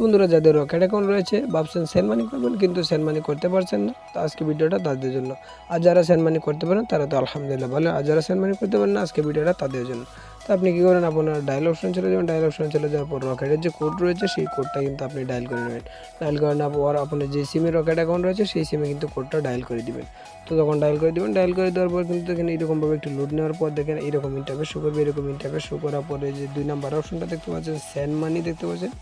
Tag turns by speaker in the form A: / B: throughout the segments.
A: বন্ধুরা, যাদের rocket account রয়েছে, ভাবছেন সেন্ড মানি করবেন, কিন্তু সেন্ড মানি করতে পারছেন না। তো আজকে ভিডিওটা তাদের জন্য। আর যারা সেন্ড মানি করতে পারেন, তারা তো আলহামদুলিল্লাহ ভালো। আর যারা সেন্ড মানি করতে পারেন না, আজকে ভিডিওটা তাদের জন্য। তো আপনি কী করেন, আপনার ডায়াল অপশন চলে যাবেন ডায়াল অপশন চলে যাওয়ার পর রকেটের যে কোড রয়েছে, সেই কোডটা কিন্তু আপনি ডায়াল করে নেবেন। ডায়াল করে নেওয়ার পর আপনার যে সিমে রকেট অ্যাকাউন্ট রয়েছে, সেই সিমে কিন্তু কোডটা ডায়াল করে দিবেন। তো তখন ডায়াল করে দিবেন ডায়াল করে দেওয়ার পর কিন্তু দেখেন এইরকমভাবে একটু লোড নেওয়ার পর দেখেন এইরকম ইন্টারফেস শো করবে, এরকম ইন্টারফেস শো করার পরে যে দুই নাম্বার অপশনটা দেখতে পাচ্ছেন সেন্ড মানি দেখতে পাচ্ছেন।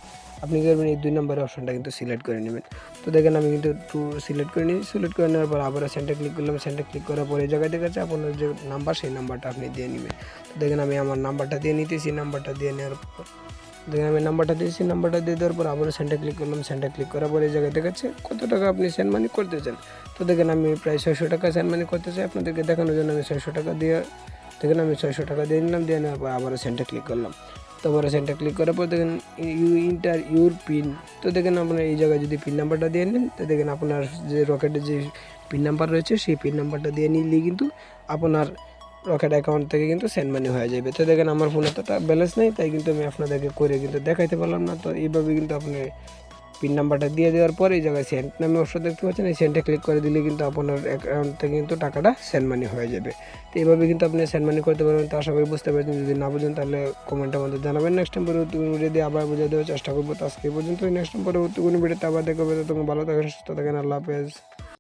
A: আপনি কী করবেন এই দুই নম্বরের অপশনটা কিন্তু সিলেক্ট করে নেবেন। তো দেখেন আমি কিন্তু টু সিলেক্ট করে নিই সিলেক্ট করে নেওয়ার পর আবার সেন্টার ক্লিক করলাম সেন্টার ক্লিক করার পর এই জায়গায় দেখাচ্ছে আপনার যে নাম্বার সেই নাম্বারটা আপনি দিয়ে নেবেন। তো দেখেন আমি আমার নাম্বারটা দিয়ে নিতেছি নাম্বারটা দিয়ে নেওয়ার পর, দেখেন আমি নাম্বারটা দিয়েছি নাম্বারটা দিয়ে দেওয়ার পর আবার সেন্টার ক্লিক করলাম সেন্টার ক্লিক করার পর এই জায়গায় দেখাচ্ছে কত টাকা আপনি সেন্ড মানি করতে চান। তো দেখেন আমি প্রায় ছয়শো টাকা সেন্ড মানি করতে চাই আপনাদেরকে দেখানোর জন্য আমি ছয়শো টাকা দিয়ে, দেখেন আমি ছয়শো টাকা দিয়ে নিলাম, দিয়ে নেওয়ার পর আবারও সেন্টার ক্লিক করলাম। তারপরে সেন্টার ক্লিক করার পর দেখেন ইউ ইন্টার ইউর পিন তো দেখেন আপনার এই জায়গায় যদি পিন নাম্বারটা দিয়ে নেন, তো দেখেন আপনার যে রকেটের যে পিন নাম্বার রয়েছে, সেই পিন নাম্বারটা দিয়ে নিলেই কিন্তু আপনার রকেট অ্যাকাউন্ট থেকে কিন্তু সেন্ড মানি হয়ে যাবে। তো দেখেন আমার ফোনে তো ব্যালেন্স নেই, তাই কিন্তু আমি আপনাদেরকে করে কিন্তু দেখাইতে পারলাম না। তো এইভাবে কিন্তু আপনি পিন নাম্বারটা দিয়ে দেওয়ার পর এই জায়গায় সেন্ট নামে অপশন দেখতে পাচ্ছেন, এই সেন্টে ক্লিক করে দিলে কিন্তু আপনার অ্যাকাউন্টে কিন্তু টাকাটা সেন্ড মানি হয়ে যাবে। তো এইভাবে কিন্তু আপনি সেন্ড মানি করতে পারবেন তার সবাই বুঝতে পারছেন। যদি না বুঝেন, তাহলে কমেন্টের মধ্যে জানাবেন। নেক্সট টাইম পরবর্তী কোনো ভিডিও দিয়ে আবার বুঝিয়ে দেওয়ার চেষ্টা করব। তো আজকে পর্যন্ত নেক্সট টাইম পরবর্তী কোনো ভিডিওতে আবার দেখবে তখন ভালো থাকেন, সুস্থ থাকেন। আল্লাহ হাফেজ।